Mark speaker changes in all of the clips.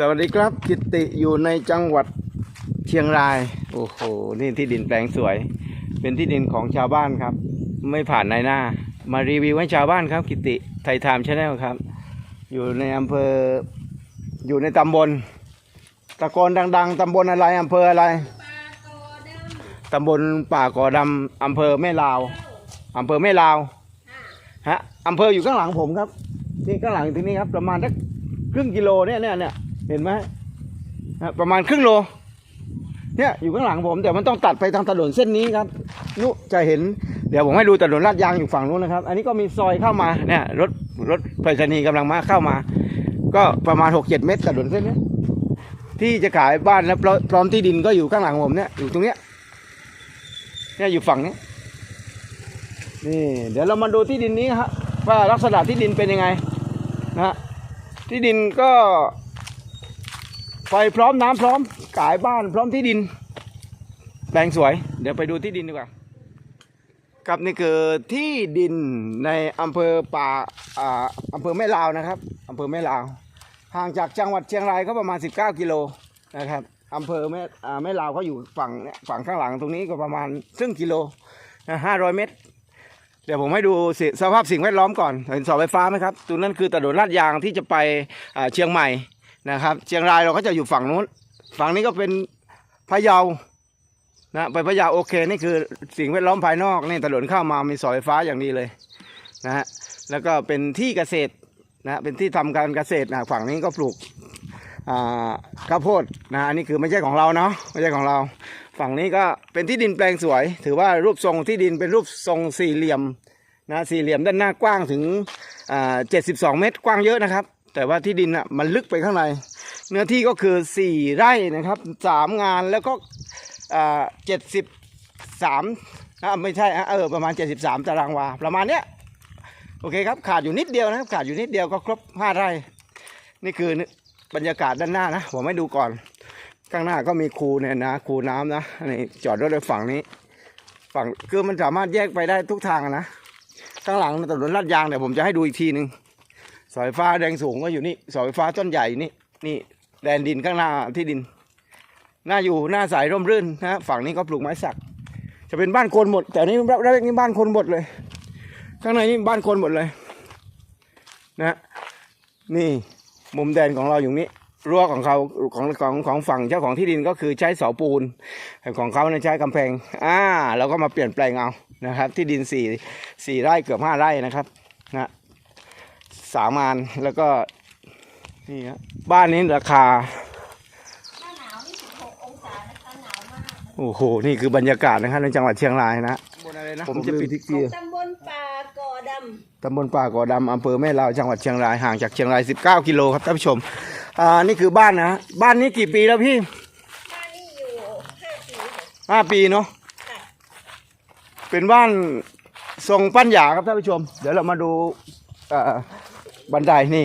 Speaker 1: สวัสดีครับกิติอยู่ในจังหวัดเชียงราย โอ้โห นี่ที่ดินแปลงสวย เป็นที่ดินของชาวบ้านครับ ไม่ผ่านนายหน้า มารีวิวให้ชาวบ้านครับ กิติไทยไทม์ชาแนลครับ อยู่ในอำเภอ อยู่ในตำบล ตะโกนดัง ๆตำบลอะไรอำเภออะไร ตำบลป่ากอดำอำเภอแม่ลาวอำเภอแม่ลาว ฮะอำเภออยู่ข้างหลังผมครับนี่ข้างหลังตรงนี้ครับ ประมาณสักครึ่งกิโลเนี่ยเนี่ยเนี่ย เห็นไหมประมาณครึ่งโล เนี่ยอยู่ข้างหลังผมแต่มันต้องตัดไปทางถนนเส้นนี้ครับนุจะเห็นเดี๋ยวผมให้ดูถนนลาดยางอยู่ฝั่งนู้นนะครับ อันนี้ก็มีซอยเข้ามาเนี่ยรถรถไปรษณีย์กำลังมาเข้ามา ก็ประมาณหกเจ็ดเมตรถนนเส้นนี้ที่จะขายบ้านแล้วพร้อมที่ดินก็อยู่ข้างหลังผมเนี่ยอยู่ตรงเนี้ยเนี่ยอยู่ฝั่งนี้นี่เดี๋ยวเรามาดูที่ดินนี้ครับว่าลักษณะที่ดินเป็นยังไงนะที่ดินก็ ไฟพร้อมน้ำพร้อมขายบ้านพร้อมที่ดิน แปลงสวย เดี๋ยวไปดูที่ดินดีกว่าครับนี่คือที่ดินในอำเภอป่าอ่าอำเภอแม่ลาวนะครับอำเภอแม่ลาว ห่างจากจังหวัดเชียงรายก็ประมาณ 19 กิโลนะครับอำเภอแม่อ่าแม่ลาวเขาอยู่ฝั่งเนี่ยฝั่งข้างหลังตรงนี้ก็ประมาณครึ่งกิโลนะ500เมตร เดี๋ยวผมให้ดูสิสภาพสิ่งแวดล้อมก่อนเห็นเสาไฟฟ้าไหมครับตรงนั้นคือถนนลาดยางที่จะไปอ่าเชียงใหม่ นะครับ เชียงรายเราก็จะอยู่ฝั่งนู้น ฝั่งนี้ก็เป็นพะเยานะไปพะเยาโอเคนี่คือสิ่งแวดล้อมภายนอกนี่ถนนเข้ามามีสาไฟฟ้าอย่างดีเลยนะฮะแล้วก็เป็นที่เกษตรนะเป็นที่ทำการเกษตรนะฝั่งนี้ก็ปลูกข้าวโพดนะอันนี้คือไม่ใช่ของเราเนาะไม่ใช่ของเรา ฝั่งนี้ก็เป็นที่ดินแปลงสวย ถือว่ารูปทรงที่ดินเป็นรูปทรงสี่เหลี่ยมนะสี่เหลี่ยมด้านหน้ากว้างถึงอ่า72เมตรกว้างเยอะนะครับ แต่ว่าที่ดินอะมันลึกไปข้างใน เนื้อที่ก็คือ 4 ไร่นะครับสามงานแล้วก็อ่า73อ่ามไม่ใช่เออประมาณ 73 ตารางวา ประมาณเนี้ยโอเคครับขาดอยู่นิดเดียวนะครับขาดอยู่นิดเดียวก็ครบ 5 ไร่ นี่คือบรรยากาศด้านหน้านะ ผมให้ดูก่อน ข้างหน้าก็มีคูเนี่ยนะคูน้ำนะนี่จอดรถในฝั่งนี้ ฝั่งคือมันสามารถแยกไปได้ทุกทางนะข้างหลังถนนลาดยางเดี๋ยวผมจะให้ดูอีกทีหนึ่ง สาไฟฟ้าแดงสูงก็อยู่นี่สาไฟฟ้าต้นใหญ่นี่นี่แดนดินข้างหน้าที่ดินหน้าอยู่หน้าสายร่มรื่นนะฝั่งนี้ก็ปลูกไม้สัก จะเป็นบ้านคนหมด แต่นี่แรกนี่บ้านคนหมดเลย ข้างในนี่บ้านคนหมดเลย นะนี่มุมแดนของเราอยู่นี้รั้วของเขาของของของฝั่งเจ้าของที่ดินก็คือใช้เสาปูนของเขาเนี่ยใช้กำแพงอ่าเราก็มาเปลี่ยนแปลงเอานะครับ ที่ดินสี่สี่ไร่เกือบห้าไร่นะครับนะ สามงานแล้วก็นี่ครับบ้านนี้ราคา
Speaker 2: หน้าหนาวนี่16องศานะคะหนาวมาก
Speaker 1: โอ้โหนี่คือบรรยากาศนะครับในจังหวัดเชียงรายนะผมจะปิดทิกที
Speaker 2: ตำบลป่ากอด
Speaker 1: ตำบลป่ากอดำอำเภอแม่ลาวจังหวัดเชียงรายห่างจากเชียงราย 19 กิโลครับท่านผู้ชมอ่านี่คือบ้านนะบ้านนี้กี่ปีแล้วพี่ำ
Speaker 2: บ้านนี่อยู่5ปีค่ะ
Speaker 1: ห้าปีเนาะ
Speaker 2: ค่ะ
Speaker 1: เป็นบ้านทรงปั้นหยาครับท่านผู้ชม เดี๋ยวเรามาดูเอ่อ บันไดนี่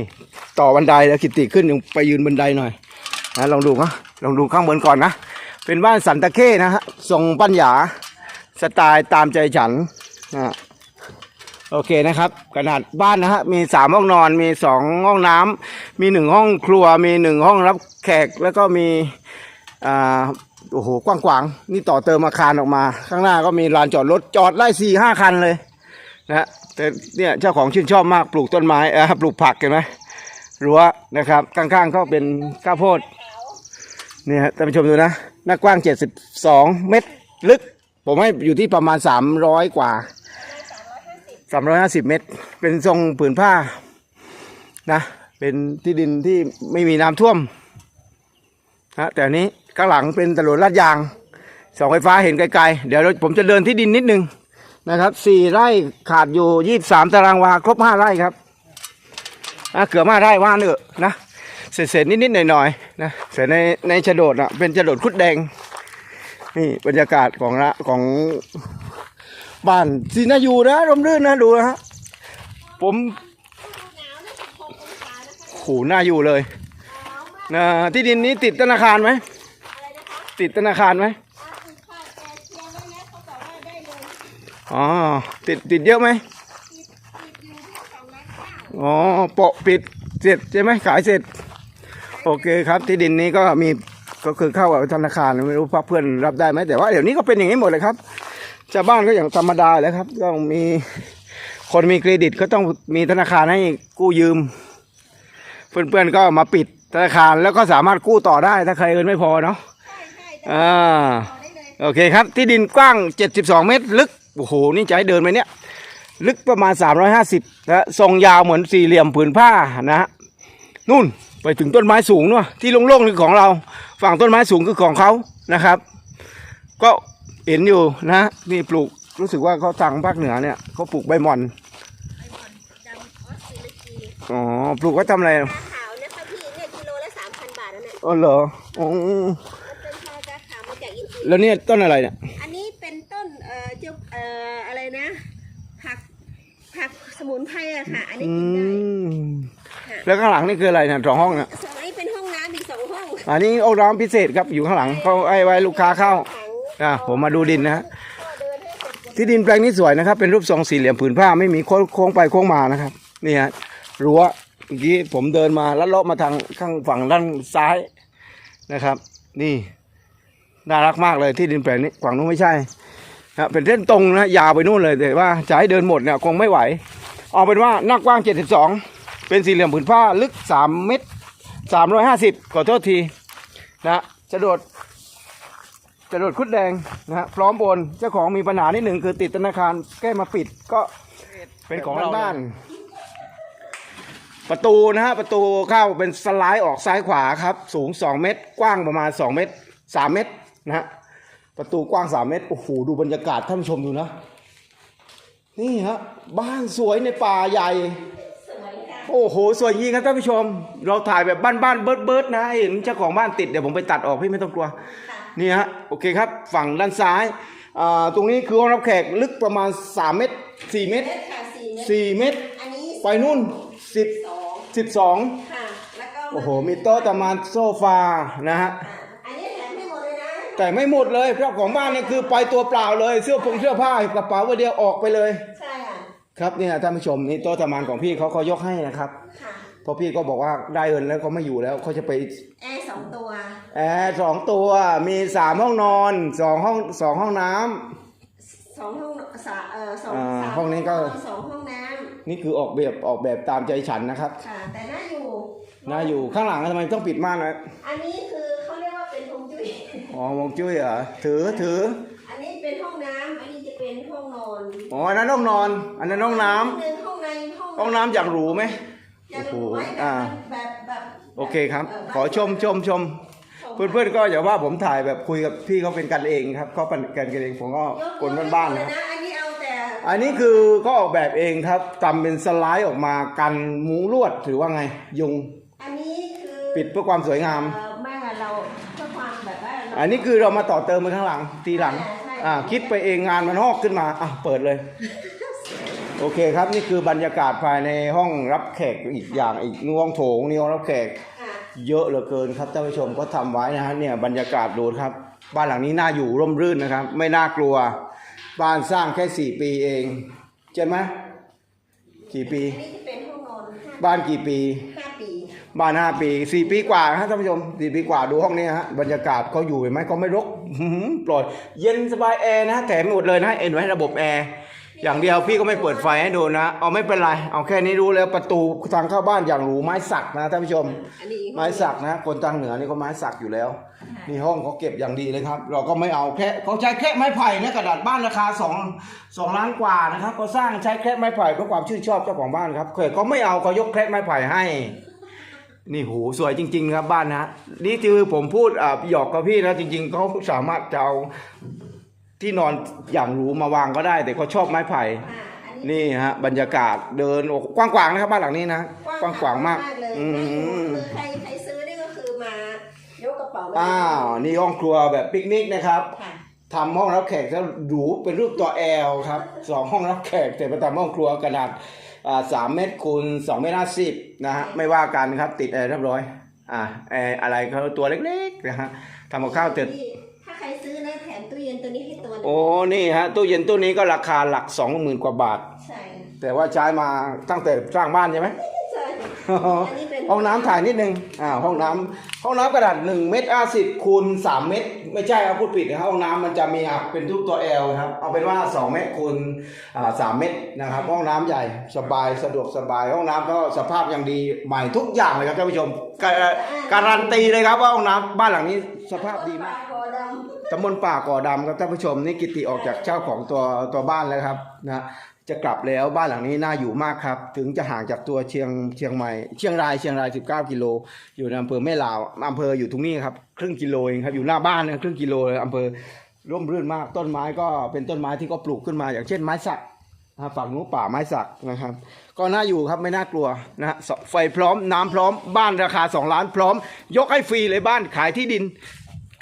Speaker 1: ต่อบันไดแล้วกิติขึ้นไปยืนบันไดหน่อยนะลองดูนะลองดูข้างบนก่อนนะ เป็นบ้านสันตะเข้นะฮะทรงปั้นหยาสไตล์ตามใจฉันนะโอเคนะครับ ขนาดบ้านนะฮะมีสามห้องนอนมีสองห้องน้ำมีหนึ่งห้องครัว มีหนึ่งห้องรับแขกแล้วก็มีอ่าโอ้โหกว้างๆนี่ต่อเติมอาคารออกมา ข้างหน้าก็มีลานจอดรถจอดไล่สี่ห้าคันเลยนะฮะ แต่เนี่ยเจ้าของชื่นชอบมากปลูกต้นไม้เออปลูกผักเห็นไหมรั้วนะครับข้างๆก็เป็นข้าวโพดเนี่ยฮะท่านผู้ชมดูนะหน้ากว้าง 72 เมตรลึก ผมให้อยู่ที่ประมาณ 300 กว่า 350 เมตร เป็นทรงผืนผ้านะเป็นที่ดินที่ไม่มีน้ำท่วมนะแต่อันนี้ข้างหลังเป็นถนนลาดยางเสาไฟฟ้าเห็นไกลๆ เดี๋ยวผมจะเดินที่ดินนิดนึง นะครับสี่ไร่ขาดอยู่ยี่สามตารางวาครบห้าไร่ครับนะเกือบห้าไร่ว่าเนอะนะเศษๆนิดๆหน่อยๆนะแต่ในในฉนดอะเป็นฉนดคุดแดงนี่บรรยากาศของละของบ้านสีนาอยู่นะร่มรื่นนะดูนะฮะผม
Speaker 2: หนาวนี่16องศานะคะ
Speaker 1: โหน่าอยู่เลย
Speaker 2: นะ
Speaker 1: ที่ดินนี้ติดธนาคารไหมติดธนาคารไหม
Speaker 2: อ๋อติด
Speaker 1: ติดเยอะไหม
Speaker 2: ติดติดอยู่ที่2ล้านเก้า
Speaker 1: อ๋อโปะปิดเสร็จใช่ไหมขายเสร็จ โอเคครับ ที่ดินนี้ก็มีก็คือเข้ากับธนาคารไม่รู้พักเพื่อนรับได้ไหมแต่ว่าเดี๋ยวนี้ก็เป็นอย่างนี้หมดเลยครับชาวบ้านก็อย่างธรรมดาแล้วครับต้องมีคนมีเครดิตก็ต้องมีธนาคารให้กู้ยืม เพื่อนๆก็มาปิดธนาคารแล้วก็สามารถกู้ต่อได้ถ้าใครเงินไม่พอเนาะ
Speaker 2: ใช่ใช่
Speaker 1: อ่า
Speaker 2: ต่อได้เลย
Speaker 1: โอเคครับ ที่ดินกว้าง 72 เมตร ลึก โอ้โห นี่จะให้เดินไปเนี่ย ลึกประมาณ 350นะทรงยาวเหมือนสี่เหลี่ยมผืนผ้านะฮะนู่นไปถึงต้นไม้สูงนู่นที่โล่งๆนี่ของเรา ฝั่งต้นไม้สูงคือของเขานะครับ ก็เห็นอยู่นะนี่ปลูกรู้สึกว่าเขาทางภาคเหนือเนี่ยเขาปลูกใบหม่อน
Speaker 2: ไอหมอนดำออสซิลจี
Speaker 1: อ๋อปลูกไว้ทำอะไร
Speaker 2: ตาขาวนะคะพี่เนี่ยกิโลละสามพันบาทนั่นแหละ
Speaker 1: อ๋อเหรออ๋อ
Speaker 2: มันเป็นชาตาขาวมาจากอินเดีย
Speaker 1: แล้วเนี่ยต้นอะไรเนี่ย
Speaker 2: อันนี้เป็นต้นเอ่อเจ้าเอ่ออะไรนะ ผักผักสมุนไพรอะ ค่ะ อันนี้
Speaker 1: อื
Speaker 2: กินได้
Speaker 1: มแล้วข้างหลังนี่คืออะไรเนี่ยสองห้องเนี่ย
Speaker 2: สองอันนี้เป็นห้องน้ำอีกสองห้อง
Speaker 1: อันนี้โอ้ร้านพิเศษครับอยู่ข้างหลังเขาไอ้ไว้ลูกค้าเข้า
Speaker 2: ถัง
Speaker 1: อะผมมาดูดินนะฮะ
Speaker 2: ก็เดินให้เสร็จหมด
Speaker 1: ที่ดินแปลงนี้สวยนะครับ เป็นรูปทรงสี่เหลี่ยมผืนผ้าไม่มีโค้งโค้งไปโค้งมานะครับนี่ฮะรั้วเมื่อกี้ผมเดินมาแล้วเลาะมาทางข้างฝั่งด้านซ้ายนะครับ นี่น่ารักมากเลยที่ดินแปลงนี้ฝั่งนู้นไม่ใช่นะเป็นเส้นตรงนะยาวไปนู่นเลยแต่ว่าจะให้เดินหมดเนี่ยคงไม่ไหว เอาเป็นว่าหน้ากว้าง 72 เป็นสี่เหลี่ยมผืนผ้าลึก 3 เมตร 350 ขอโทษทีนะจะโดดจรวดคุดแดงนะฮะพร้อมโอนเจ้าของมีปัญหานิดหนึ่งคือติดธนาคารแก้มาปิดก็เป็นของเราบ้าน ประตูนะฮะประตูเข้าเป็นสไลด์ออกซ้ายขวาครับ สูง 2 เมตร กว้างประมาณ 2 เมตร 3 เมตรนะฮะประตูกว้าง 3 เมตรโอ้โหดูบรรยากาศท่านผู้ชมดูนะ นี่ฮะบ้านสวยในป่าใหญ่
Speaker 2: สวยค่ะ
Speaker 1: โอ้โห สวยจริงครับท่านผู้ชม เราถ่ายแบบบ้านๆเบิร์ดเบิร์ดๆนะเห็นเจ้าของบ้านติดเดี๋ยวผมไปตัดออกพี่ไม่ต้องกลัว
Speaker 2: ค่ะ
Speaker 1: นี่ฮะโอเคครับฝั่งด้านซ้ายอ่าตรงนี้คือห้องรับแขกลึกประมาณ 3 เมตร 4 เมตร
Speaker 2: เม็ดค่ะสี่เม็ด
Speaker 1: 4เมตร
Speaker 2: อันนี้
Speaker 1: ไปนู่น 10
Speaker 2: สอง
Speaker 1: 12
Speaker 2: ค่ะ แล้วก็
Speaker 1: โอ้โห มีโต๊ะตะมานโซฟานะฮะ
Speaker 2: แต่
Speaker 1: ไม่หมดเลยเจ้าของบ้านเนี่ยคือไปตัวเปล่าเลย เสื้อผงเสื้อผ้ากระเป๋าใบเดียวออกไปเลย
Speaker 2: ใช่ค่ะ
Speaker 1: ครับเนี่ยท่านผู้ชมนี่โต๊ะตะมานของพี่เขาเขายกให้นะครับ
Speaker 2: ค่ะ
Speaker 1: เพราะพี่ก็บอกว่าได้เงินแล้วเขาไม่อยู่แล้วเขาจะไป
Speaker 2: แอร์สองตัว
Speaker 1: แอร์สองตัวมีสามห้องนอนสองห้องสองห้องน้ำ
Speaker 2: สองห้องสาเอ่อสอง
Speaker 1: อ่า
Speaker 2: สาม
Speaker 1: ห้องนี้ก็
Speaker 2: สองห้องน้
Speaker 1: นี่คือออกแบบออกแบบตามใจฉันนะครับำ
Speaker 2: ค่ะ แต่น่าอยู่
Speaker 1: น่าอยู่ข้างหลังทำไมต้องปิดม่านนะ
Speaker 2: อันนี้คือ ป็นฮงจุ้ย
Speaker 1: อ๋อมงจุ้ยเหรอถือถือ
Speaker 2: อันนี้เป็นห้องน้ำอันนี้จะเป็นห้องนอน
Speaker 1: อ๋ออันนั้นห้องนอน อันนั้นห้องน้ำ
Speaker 2: ห้องหนึ่งห้องในห้อง
Speaker 1: ห้องน้ำอย่างหรูไหม
Speaker 2: จะ
Speaker 1: โอ้โห
Speaker 2: ดูไว้แบบ
Speaker 1: อ่า
Speaker 2: แบบแบบ
Speaker 1: โอเคครับ
Speaker 2: เข
Speaker 1: อชมชมชมเพื่อนๆก็อย่าว่าผมถ่ายแบบคุยกับพี่เขาเป็นกันเองครับเขาเป็นกันกันเองผมก็คนบ้านๆ
Speaker 2: ย
Speaker 1: นะ
Speaker 2: กเลยนะอันนี้เอาแต่
Speaker 1: อันนี้คือเขาออกแบบเองครับทำเป็นสไลด์ออกมากันมุ้งลวดถือว่าไง ยุง
Speaker 2: อันนี้คือ
Speaker 1: ปิดเพื่อความสวยงาม
Speaker 2: เอ่อ
Speaker 1: อันนี้คือเรามาต่อเติมไปข้างหลังทีหลัง
Speaker 2: ใช่ใช่
Speaker 1: อ่าคิดไปเองงานมันหอกขึ้นมาอะเปิดเลย โอเคครับนี่คือบรรยากาศภายในห้องรับแขกอีกอย่างอีกนห้องโถงนี่ห้องรับแขก
Speaker 2: อะ
Speaker 1: เยอะเหลือเกินครับท่านผู้ชมก็ทำไว้นะฮะเนี่ยบรรยากาศดูครับ บ้านหลังนี้น่าอยู่ร่มรื่นนะครับ ไม่น่ากลัว บ้านสร้างแค่สี่ปีเองใช่ไหมกี่ปี
Speaker 2: อันนี้จะเป็นห้องนอนห้า
Speaker 1: บ้านกี่ปี
Speaker 2: ห้าปี
Speaker 1: บ้านห้าปีสี่ปีกว่านะฮะท่านผู้ชมสี่ปีกว่าดูห้องนี้ฮะบรรยากาศเขาอยู่เห็นไหมเขาไม่รกอื้อหือปล่อยเย็นสบายแอร์นะแถมหมดเลยนะเอ็นไว้ระบบแอร์อย่างเดียวพี่ก็ไม่เปิดไฟให้ดูนะเอาไม่เป็นไร เอาแค่นี้รู้แล้วประตูทางเข้าบ้านอย่างหรูไม้สักนะท่านผู้ชม
Speaker 2: อันนี้
Speaker 1: ไม้สักนะ คนทางเหนือนี่ก็ไม้สักอยู่แล้วนี่ห้องเขาเก็บอย่างดีเลยครับ เราก็ไม่เอาแค่เขาใช้แค่ไม้ไผ่นะกระดาษบ้านราคาสองสองล้านกว่านะครับเขาสร้างใช้แค่ไม้ไผ่เพื่อความชื่นชอบเจ้าของบ้านครับเคยเขาไม่เอาเขายกแค่ไม้ไผ่ให้ นี่โหสวยจริง ๆ ครับบ้านนะนี่คือผมพูดอ่าหยอกกับพี่นะจริง ๆเขาสามารถจะเอาที่นอนอย่างหรูมาวางก็ได้ แต่เขาชอบไม้ไผ่
Speaker 2: อะอันนี้
Speaker 1: นี่ฮะบรรยากาศเดินโอ้กว้างขวางนะครับบ้านหลังนี้นะกว้างขวางมาก
Speaker 2: เลย
Speaker 1: อื
Speaker 2: น่าอยู่
Speaker 1: ม
Speaker 2: คือใครใครซื้อนี่ก็คือมายกกระเป๋าไว้
Speaker 1: อ้าวนี่ห้องครัวแบบปิกนิกนะครับ
Speaker 2: ค่ะ
Speaker 1: ทำห้องรับแขกแล้วหรูเป็นรูปตัวแอลครับสองห้องรับแขกแต่ไปทำห้องครัวขนาดอ่า สามเมตรคูณสองเมตรห้าสิบนะฮะไม่ว่ากันครับติดแอร์เรียบร้อยอ่าแอร์อะไรเขาตัวเล็กๆนะฮะทำกับข้าวเสร็จ
Speaker 2: ถ้าใครซื้อนะแถมตู้เย็นตัวนี้ให้ตัวหนึง
Speaker 1: โอ้นี่ฮะตู้เย็นตู้นี้ก็ราคาหลักสองหมื่นกว่าบาท
Speaker 2: ใช่
Speaker 1: แต่ว่าใช้มาตั้งแต่สร้างบ้านใช่ไหม
Speaker 2: ใช่อันนี้เป็น
Speaker 1: ห้องน้ำถ่ายนิดนึงอ่าห้องน้ำห้องน้ำกระดาษ1เมตร50คูณ3เมตร ไม่ใช่ครับพูดผิดนะครับห้องน้ำมันจะมีอะเป็นรูปตัว L ครับเอาเป็นว่า 2 เมตรคูณอ่า3เมตรนะครับห้องน้ำใหญ่สบายสะดวกสบายห้องน้ำก็สภาพยังดีใหม่ทุกอย่างเลยครับท่านผู้ชมกะการันตีเลยครับว่าห้องน้ำบ้านหลังนี้สภาพดีมาก
Speaker 2: ปากกอดำ
Speaker 1: ตำบลป่าก่อดำครับท่านผู้ชมนี่กิติออกจากเจ้าของตัวตัวบ้านแล้วครับนะ จะกลับแล้วบ้านหลังนี้น่าอยู่มากครับ ถึงจะห่างจากตัวเชียงเชียงใหม่เชียงรายเชียงราย 19 กิโล อยู่ในอำเภอแม่ลาวอำเภออยู่ตรงนี้ครับครึ่งกิโลเองครับอยู่หน้าบ้านนะครึ่งกิโลเลยอำเภอร่มรื่นมากต้นไม้ก็เป็นต้นไม้ที่ก็ปลูกขึ้นมา อย่างเช่นไม้สักนะครับฝั่งนู้นป่าไม้สักนะครับ ก็น่าอยู่ครับไม่น่ากลัวนะฮะไฟพร้อมน้ำพร้อมบ้านราคา 2 ล้านพร้อม ยกให้ฟรีเลยบ้านขายที่ดิน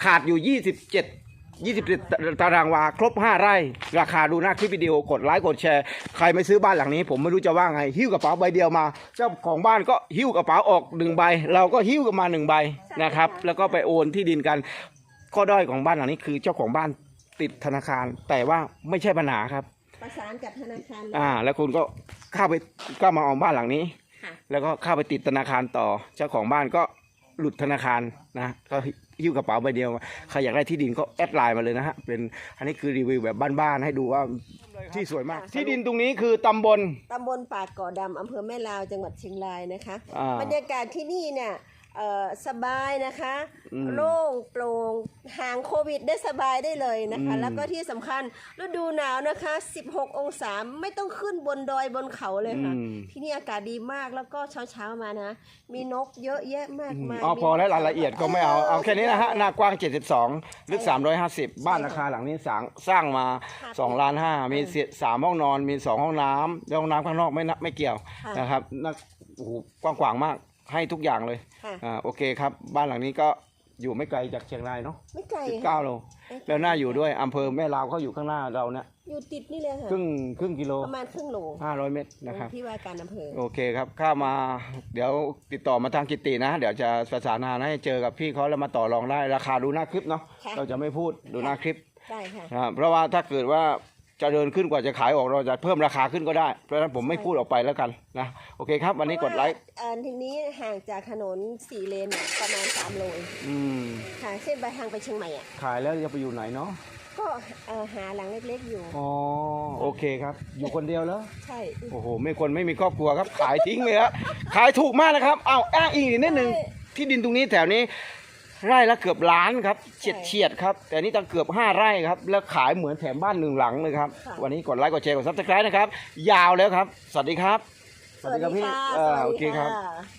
Speaker 1: ขาดอยู่ 27 27 ตารางวา ครบ 5 ไร่ ราคาดูหน้าคลิปวิดีโอกดไลค์กดแชร์ ใครไม่ซื้อบ้านหลังนี้ ผมไม่รู้จะว่าไง หิ้วกระเป๋าใบเดียวมา เจ้าของบ้านก็หิ้วกระเป๋าออกหนึ่งใบ เราก็หิ้วกันมาหนึ่งใบนะครับ แล้วก็ไปโอนที่ดินกัน ข้อด้อยของบ้านหลังนี้คือเจ้าของบ้านติดธนาคาร แต่ว่าไม่ใช่ปัญหาครับ
Speaker 2: ประสานกับธนาคาร
Speaker 1: อ่า แล้วคุณก็เข้าไปก็มาเอาบ้านหลังนี้
Speaker 2: ค่ะ
Speaker 1: แล้วก็เข้าไปติดธนาคารต่อ เจ้าของบ้านก็หลุดธนาคารนะ ก็ หิ้วกระเป๋าใบเดียวมาใครอยากได้ที่ดินก็แอดไลน์มาเลยนะฮะเป็นอันนี้คือรีวิวแบบบ้านๆให้ดูว่าที่สวยมาก ที่ดินตรงนี้คือตำบล
Speaker 2: ตำบลปากกอดำอำเภอแม่ลาวจังหวัดเชียงรายนะคะ
Speaker 1: อ่า
Speaker 2: บรรยากาศที่นี่เนี่ย เอ่อสบายนะคะ
Speaker 1: อืม
Speaker 2: โล่งโปร่งห่างโควิดได้สบายได้เลยนะคะ
Speaker 1: อืม
Speaker 2: แล้วก็ที่สำคัญฤดูหนาวนะคะ 16 องศาไม่ต้องขึ้นบนดอยบนเขาเลยค่ะ
Speaker 1: อืม
Speaker 2: ที่นี่อากาศดีมากแล้วก็เช้าเช้าๆมานะ มีนกเยอะแยะมากมาย
Speaker 1: อ๋อพอแล้วรายละเอียดก็ไม่เอา เอาแค่นี้นะฮะ หน้ากว้าง 72 ลึก 350 บ้านราคาหลังนี้สร้างสร้างมา2ล้าน5มีเสียสามห้องนอน มี 2 ห้องน้ำแล้วห้องน้ำข้างนอกไม่นับไม่เกี่ยวนะครับน่าโอ้โหกว้างๆมาก ให้ทุกอย่างเลย
Speaker 2: ค่ะ
Speaker 1: อ่าโอเคครับ บ้านหลังนี้ก็อยู่ไม่ไกลจากเชียงรายเนาะ
Speaker 2: ไม่ไกล
Speaker 1: สิบเก้าโลแล้วน่าอยู่ด้วยอำเภอแม่ลาวเขาอยู่ข้างหน้าเราเนี่ย
Speaker 2: อยู่ติดนี่เลยค่ะ
Speaker 1: ครึ่งครึ่งกิโล
Speaker 2: ประมาณครึ่งโล
Speaker 1: ห้าร้อยเมตรนะครับ
Speaker 2: ที่ว่าการอำเภอ
Speaker 1: โอเคครับเข้ามาเดี๋ยวติดต่อมาทางกิตินะ เดี๋ยวจะประสานงานให้เจอกับพี่เขาแล้วมาต่อรองได้ราคาดูหน้าคลิปเนาะ
Speaker 2: ค่ะ
Speaker 1: เราจะไม่พูดดูหน้าคลิป
Speaker 2: ได้ค่ะ
Speaker 1: นะเพราะว่าถ้าเกิดว่า จะเดินขึ้นกว่าจะขายออกเราจะเพิ่มราคาขึ้นก็ได้ เพราะฉะนั้นผมไม่พูดออกไปแล้วกันนะโอเคครับ วันนี้กดไลค์
Speaker 2: เพราะว่าเอ่อทีนี้ห่างจากถนนสี่เลนเนี่ยประมาณ3โลเอง
Speaker 1: อืม
Speaker 2: ค่ะเส้นไปทางไปเชียงใหม่อะ
Speaker 1: ขายแล้วจะไปอยู่ไหนเนาะ
Speaker 2: ก็เอ่อหาหลังเล็กๆอยู่
Speaker 1: อ๋อโอเคครับ อยู่คนเดียวแล้ว
Speaker 2: ใช่
Speaker 1: โอ้โห ไม่คนไม่มีครอบครัวครับ ขายทิ้งเลยครับขายถูกมากนะครับ เอาอ้างอิงอีกนิดนึง ที่ดินตรงนี้แถวนี้ ไร่ละเกือบล้านครับเฉียดเฉียดๆครับ แต่นี่ตั้งเกือบห้าไร่ครับ แล้วขายเหมือนแถมบ้านหนึ่งหลังเลยครับวันนี้กดไลค์กดแชร์กดซับสไครต์นะครับ ยาวแล้วครับ สวัสดีครับ
Speaker 2: สวัสดีค่ะ
Speaker 1: อ่า
Speaker 2: สวัส
Speaker 1: โอ
Speaker 2: ดี
Speaker 1: เคครับ
Speaker 2: ค่ะ